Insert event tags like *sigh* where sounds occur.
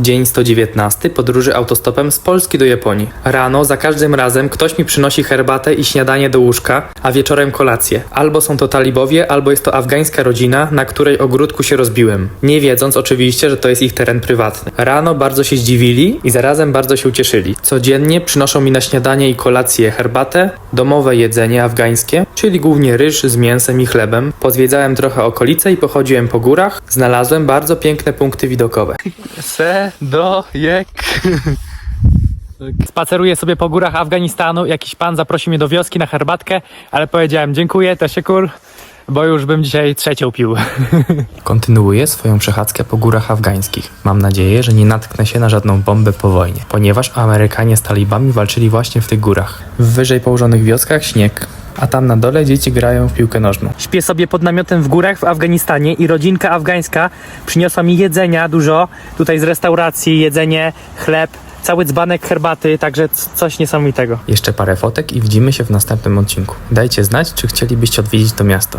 Dzień 119 podróży autostopem z Polski do Japonii. Rano za każdym razem ktoś mi przynosi herbatę i śniadanie do łóżka, a wieczorem kolację. Albo są to talibowie, albo jest to afgańska rodzina, na której ogródku się rozbiłem. Nie wiedząc oczywiście, że to jest ich teren prywatny. Rano bardzo się zdziwili i zarazem bardzo się ucieszyli. Codziennie przynoszą mi na śniadanie i kolację herbatę, domowe jedzenie afgańskie, czyli głównie ryż z mięsem i chlebem. Pozwiedzałem trochę okolice i pochodziłem po górach. Znalazłem bardzo piękne punkty widokowe. Se, do, jek. Spaceruję sobie po górach Afganistanu. Jakiś pan zaprosił mnie do wioski na herbatkę, ale powiedziałem dziękuję, teşekkür, bo już bym dzisiaj trzecią pił. *laughs* Kontynuuję swoją przechadzkę po górach afgańskich. Mam nadzieję, że nie natknę się na żadną bombę po wojnie, ponieważ Amerykanie z talibami walczyli właśnie w tych górach. W wyżej położonych wioskach śnieg, a tam na dole dzieci grają w piłkę nożną. Śpię sobie pod namiotem w górach w Afganistanie i rodzinka afgańska przyniosła mi jedzenia dużo, tutaj z restauracji, jedzenie, chleb, cały dzbanek herbaty, także coś niesamowitego. Jeszcze parę fotek i widzimy się w następnym odcinku. Dajcie znać, czy chcielibyście odwiedzić to miasto.